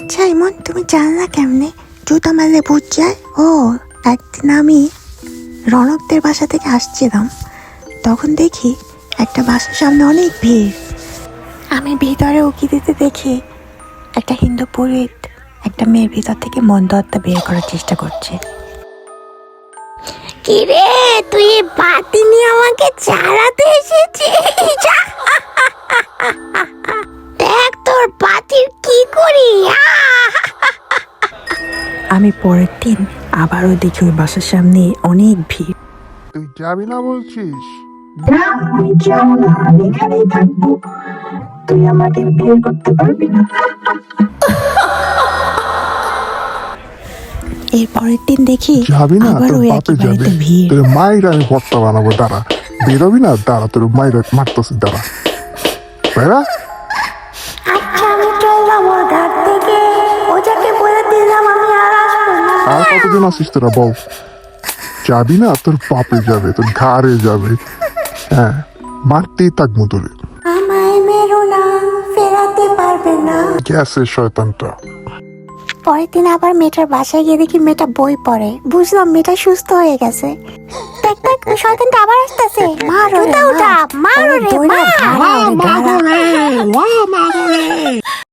আচ্ছা ইমন, তুমি জানলা কেমনে? জুতা মারলে ভূত যায়? ও, একদিন আমি রণকদের বাসা থেকে আসছিলাম। তখন দেখি একটা বাসার সামনে অনেক ভিড়। আমি ভিতরে উকি দিতে দেখি একটা হিন্দু পুরোহিত একটা মেয়ের ভিতর থেকে মন্দ আত্মা বের করার চেষ্টা করছে। কিরে, তুই এই আমি পরের দিন আবারও দেখি ওই বাসার সামনে অনেক ভিড়। তুই যাবি না বলছিস? না আমি যাব না আমি এখানেই থাকব। তুই আমাকে বিয়ে করতে পারবি না? এর পরের দিন দেখি যাবি না? আবার তোর ওই বাপে একই যাবে। বাড়িতে ভিড়। তোর মায়ের আমি ভর্তা বানাবো দাঁড়া। বেরোবি না? দাঁড়া তোর মায়ের মারতেছি দাঁড়া। বেড়া না আর কতদিন আসিস তোরা বল যাবি না তোর বাপে যাবে তোর ঘাড়ে যাবে। হ্যাঁ মারতেই থাকব তোরে আমায় মেরো না ফেরাতে পারবে না। গ্যাসের শয়তানটা। পরের দিন আবার মেয়েটার বাসায় গিয়ে দেখি মেয়েটা বই পড়ে। বুঝলাম মেয়েটা সুস্থ হয়ে গেছে। দেখ দেখ শয়তানটা আবার আসতেছে। মারো উঠা মারো রে মার